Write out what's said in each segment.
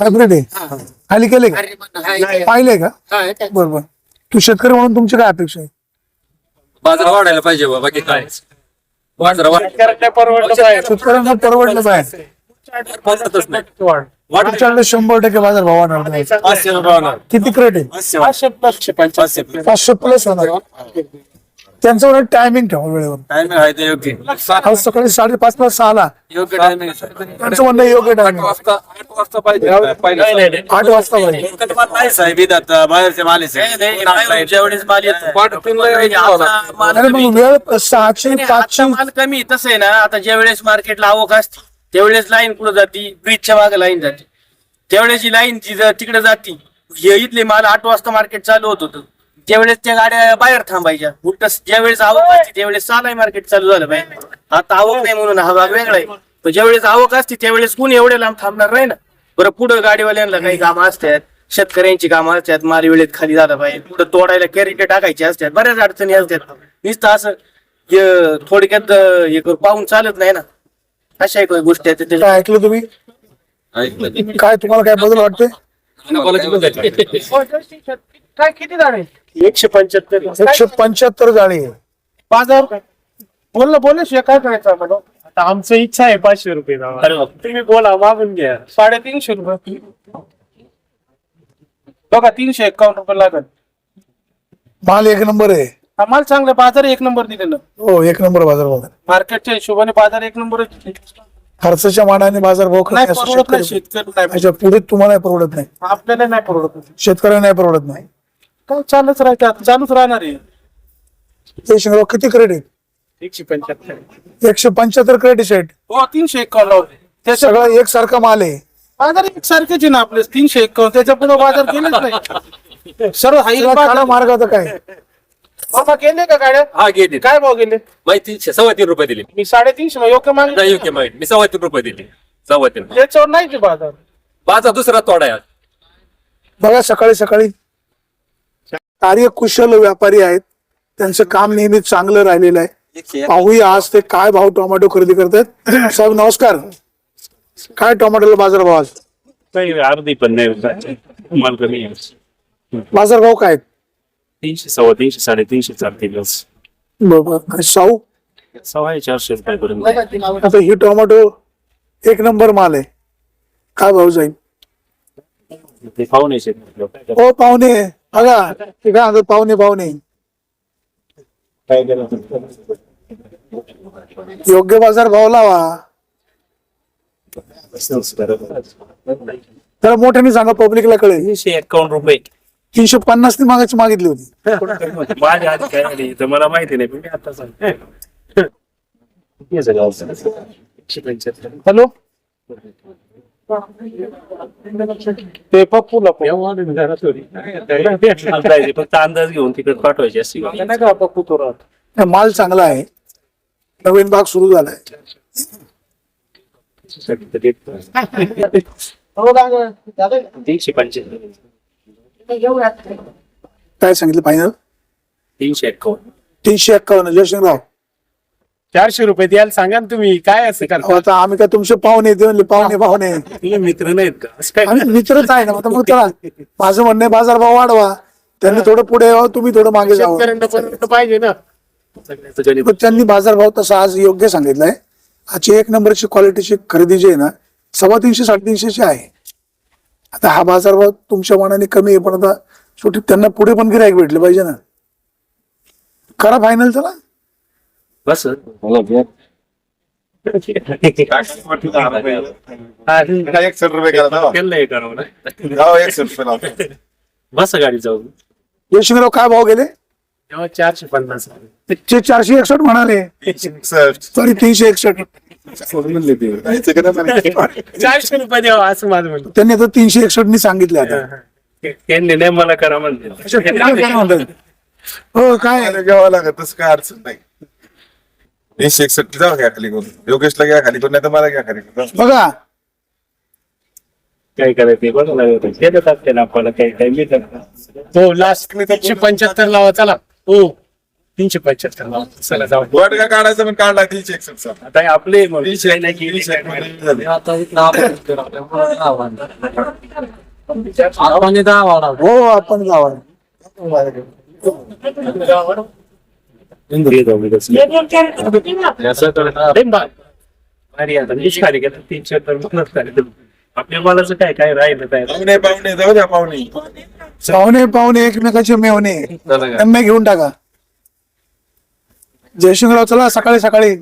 Hybrid आहे? खाली केले का? पाहिले का? बरोबर तू शेतकरी म्हणून तुमची काय अपेक्षा आहे? बाजार वाढायला पाहिजे बा, बाकी काय? बाजार वाढ- शेतकऱ्यांना परवडलं पाहिजे. वाढतच नाही. तुमच्याकडे शंभर टक्के बाजार भाव वाढणार. किती क्रेट आहे? पाचशे पाचशे पाचशे. प्लस होणार. त्यांचं टायमिंग ठेवा वेळेवर. टायमिंग आहे ते योग्य. आज सकाळी साडेपाच ला सहाला. योग्य टायमिंग त्यांचं म्हणणं योग्य टायमिंग वाजता आठ वाजता पाहिजे. आठ वाजता पाहिजे. नाही साहेब. इथं बाहेरचे माल मग वेळ सहाशे पाचशे. माल कमी. तसं आहे ना आता ज्या वेळेस मार्केटला आवक असते त्यावेळेस लाईन कुठं जाती? ब्रिजच्या मागे लाईन जाते. त्यावेळेस ही लाईन तिकडे जाती. हे इथले माल आठ वाजता मार्केट चालू होत होतं. त्यावेळेस त्या गाड्या बाहेर थांबायच्या. उलट ज्या वेळेस आवक असते त्यावेळेस चालाय मार्केट चालू झालं पाहिजे आता आवक नाही म्हणून हा भाग वेगळा आहे. पण ज्यावेळेस आवक असते त्यावेळेस कोणी एवढ्या लांब थांबणार नाही ना. बरं पुढं गाडीवाल्यांना काही कामं असतात शेतकऱ्यांची कामं असतात माल वेळेत खाली झालं पाहिजे. पुढं तोडायला कॅरेट टाकायचे असतात बऱ्याच अडचणी असतात. नुसतं असं थोडक्यात हे करू पाहून चालत नाही ना. अशा एक गोष्टी आहेत काय ऐकलं तुम्ही? काय तुम्हाला काय बदल वाटते काय किती झाडे एकशे पंच्याहत्तर. एकशे पंच्याहत्तर जाळी. आहे. बाजार? बोल ना बोल काय करायचं आम्हाला? आता आमचं इच्छा आहे पाचशे रुपये द्यावा. तुम्ही बोला मागून घ्या. साडेतीनशे रुपये. बघा तीनशे एकावन्न रुपये लागल. माल एक नंबर आहे. हा माल चांगला बाजार एक नंबर दिलेलं. हो एक नंबर बाजार. मार्केटच्या हिशोबाने बाजार एक नंबर खर्चाच्या मानाने बाजार भाव कमी नाही असतो. परवडत नाही शेतकरी शेतकरी नाही. पुढे तुम्हाला नाही परवडत नाही. आपल्याला नाही परवडत. शेतकऱ्यांना नाही परवडत नाही. काय चालूच राहते? आता चालूच राहणार आहे. ते शिंगराव किती क्रेडिट एकशे पंच्याहत्तर. एकशे पंच्याहत्तर क्रेडिट सेट हो तीनशे एकावन्न लावले त्याच्या सगळा एक सारखा माल आहे. बाजार एकसारखेच आहे ना आपले. तीनशे एकावन्न. त्याच्या पुढे बाजार गेलेच नाही. सर्व हाई काळा मार्ग आता काय? बाबा गेले का गाड्या? हा गेली. काय भाव गेले? माहिती तीनशे सव्वा तीन रुपये दिली. मी साडेतीनशे योग्य मागणी नाही योग्य माहिती मी सव्वा तीन रुपये दिली. सव्वा तीन त्याच्यावर नाही ते बाजार. बाजार दुसरा तोडा आहे. आज. बघा सकाळी सकाळी कार्यकुशल व्यापारी आहेत. त्यांचं काम नेहमी चांगलं राहिलेलं आहे. पाहूया आज ते काय भाव टोमॅटो खरेदी करतात. साहेब नमस्कार. काय टोमॅटोला बाजार भाव आज? काही अर्धी पण नाही. माल कमी आहे. बाजार भाव काय आहेत? तीनशे सव्वा तीनशे साडेतीनशे चालतील. बस. बरोबर साऊ? सव्वा चारशे रुपयापर्यंत आता ही टोमॅटो एक नंबर माल आहे. काय भाव जाईल? यायचे. हो पाहुणे बघा ते काय म्हणतात पाहुणे पाहुणे. काय केलं? योग्य बाजार भाव लावा. तर मोठ्याने सांगा पब्लिकला कळेल. तीनशे एकावन्न रुपये. तीनशे पन्नास नी मागायची मागितली होती. माझ्या आधी काय आली तर मला माहिती नाही पण मी आता सांग हॅलो? ते पप्पूला चालताय, फक्त अंदाज घेऊन तिकडे पाठवायचे असते. नाही का पप्पू तो राहत? नाही, माल चांगला आहे. नवीन भाग सुरू झालाय. तीनशे पंच्याहत्तर काय सांगितलं फायनल तीनशे एकावन्न. तीनशे एक्कावन्न जयसिंगराव. चारशे रुपये द्यायला सांगा ना तुम्ही काय असं आता आम्ही काय तुमचे पाहुणे देऊन पाहुणे पाहुणे तुझे मित्र नाहीत का? असं काय? आम्ही मित्रच आहे ना आता मग चला. माझं म्हणणं आहे बाजार भाव वाढवा. त्यांनी थोडं पुढे यावं तुम्ही थोडं मागे जावं. शेतकऱ्यांना परवडलं पाहिजे ना. सगळ्याचं गणित. पण त्यांनी बाजारभाव तसा आज योग्य सांगितलाय. आजची एक नंबरची क्वालिटीची खरेदी जी आहे ना सव्वा तीनशे साडेतीनशेची आहे. आता हा बाजारभाव तुमच्या मनाने कमी आहे पण आता शेवटी त्यांना पुढे पण गिरायक भेटले पाहिजे ना. करा फायनल चला. बस एकसठ रुपये करा ना. केलंय करावं ना हो, एकसठ रुपये लावतो. बस गाडी जाऊ यशवंतराव काय भाव गेले तेव्हा चारशे पन्नास ते चारशे एकसष्ट म्हणाले एकसठ. सॉरी तीनशे एकसष्ट नाही. चारशे रुपये द्यावा असं माझं म्हणणं त्यांनी आता तीनशे एकसष्टनी सांगितले आता त्यांनी नाही मला करा म्हणते म्हणतात? हो काय घ्यावं लागत तसं काय अडचण नाही एकशे एकसष्ट जाऊ घ्या खाली करून. योगेशला घ्या खाली करून नाही तर मला घ्या खाली करून. बघा. काय करायचं बघा लागत ते देतात त्याला आपल्याला काही काही मिळतात हो लास्ट तीनशे पंच्याहत्तर लावा चला. हो. तीनशे पंच्याहत्तर लावा. चला जाऊ वाट काय काढायचं पण काढला तीनशे एकसष्ट चा. आता हे आपले मग तीनशे काही नाही केली तीनशे. हो आपण नाही. आपल्या मालाचं काय काय राहिलं काय पाहुणे पाहुणे जाऊ द्या पाहुणे पाहुणे पाहुणे एकमेकाचे मेवणे त्यांना घेऊन टाका जयशिंगराव चला सकाळी सकाळी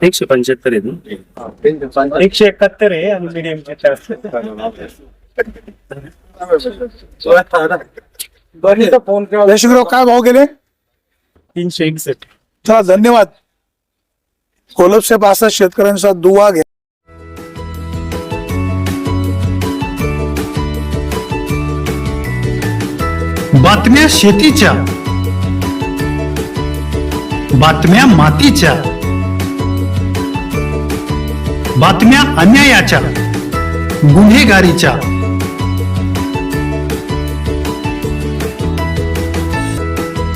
एकशे पंच्याहत्तर आहे? एकशे एकाहत्तर आहे आणि मिडियमचे जयशिंगराव काय भाव गेले? तीनशे एकसष्ट. चला धन्यवाद. कोलपसे पासष्ट शेतकऱ्यांचा दुवा घ्या. बातम्या शेतीच्या. बातम्या मातीच्या. बातम्या अन्यायाच्या. गुन्हेगारीच्या.